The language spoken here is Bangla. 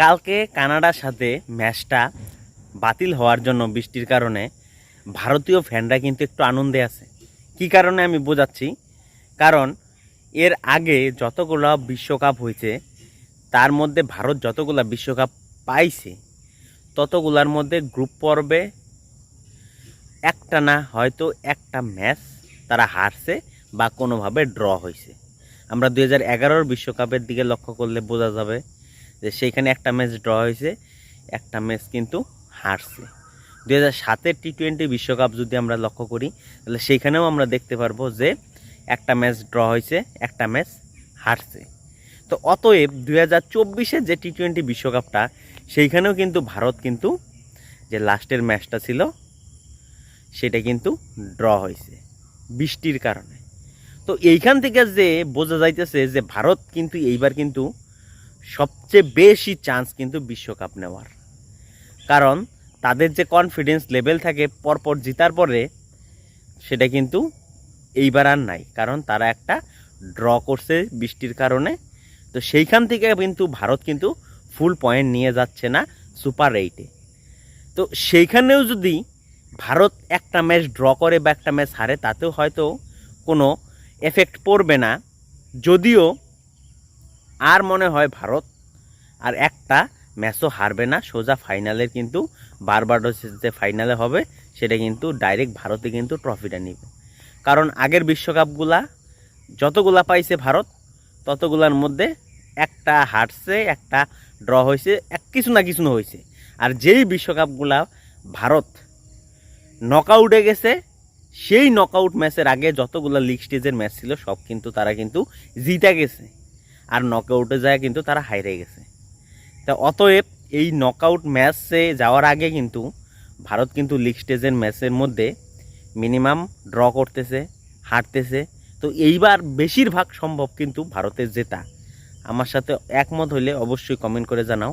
কালকে কানাডার সাথে ম্যাচটা বাতিল হওয়ার জন্য বৃষ্টির কারণে ভারতীয় ফ্যানরা কিন্তু একটু আনন্দে আছে। কি কারণে আমি বোঝাচ্ছি? কারণ এর আগে যতগুলো বিশ্বকাপ হয়েছে, তার মধ্যে ভারত যতগুলো বিশ্বকাপ পাইছে, ততগুলার মধ্যে গ্রুপ পর্বে একটা না, হয়তো একটা ম্যাচ তারা হারছে বা কোনোভাবে ড্র হয়েছে। আমরা দু হাজার বিশ্বকাপের দিকে লক্ষ্য করলে বোঝা যাবে যে সেইখানে একটা ম্যাচ ড্র হয়েছে, একটা ম্যাচ কিন্তু হারছে। দু হাজার সাতের টি টোয়েন্টি বিশ্বকাপ যদি আমরা লক্ষ্য করি, তাহলে সেইখানেও আমরা দেখতে পারব যে একটা ম্যাচ ড্র হয়েছে, একটা ম্যাচ হারছে। তো অতএব দু হাজার চব্বিশের যে টি টোয়েন্টি বিশ্বকাপটা, সেইখানেও কিন্তু ভারত কিন্তু যে লাস্টের ম্যাচটা ছিল, সেটা কিন্তু ড্র হয়েছে, বৃষ্টির কারণে। তো এইখান থেকে যে বোঝা যাইতেছে যে ভারত কিন্তু এইবার কিন্তু সবচেয়ে বেশি চান্স কিন্তু বিশ্বকাপ নেওয়ার। কারণ তাদের যে কনফিডেন্স লেভেল থাকে পরপর জিতার পরে, সেটা কিন্তু এইবার আর নাই। কারণ তারা একটা ড্র করছে বৃষ্টির কারণে। তো সেইখান থেকে কিন্তু ভারত কিন্তু ফুল পয়েন্ট নিয়ে যাচ্ছে না সুপার এইটে তো সেইখানেও যদি ভারত একটা ম্যাচ ড্র করে বা একটা ম্যাচ হারে, তাতেও হয়তো কোনো এফেক্ট পড়বে না। যদিও আর মনে হয় ভারত। আর একটা ম্যাচও হারবে না, সোজা ফাইনালের কিন্তু বারবাডোসের যে ফাইনালে হবে, সেটা কিন্তু ডাইরেক্ট ভারতে কিন্তু ট্রফিটা নেবে। কারণ আগের বিশ্বকাপগুলা যতগুলা পাইছে ভারত, ততগুলার মধ্যে একটা হারছে, একটা ড্র হয়েছে, এক কিছু না কিছু হয়েছে। আর যেই বিশ্বকাপগুলা ভারত নকআউটে গেছে, সেই নকআউট ম্যাচের আগে যতগুলো লিগ স্টেজের ম্যাচ ছিল, সব কিন্তু তারা কিন্তু জিতে গেছে। আর নকআউটে যায় কিন্তু তারা হাইরে গেছে। তা অতএব এই নকআউট ম্যাচে যাওয়ার আগে কিন্তু ভারত কিন্তু লিগ স্টেজের ম্যাচের মধ্যে মিনিমাম ড্র করতেছে, হারতেছে। তো এইবার বেশিরভাগ সম্ভব কিন্তু ভারতের জেতা। আমার সাথে একমত হলে অবশ্যই কমেন্ট করে জানাও।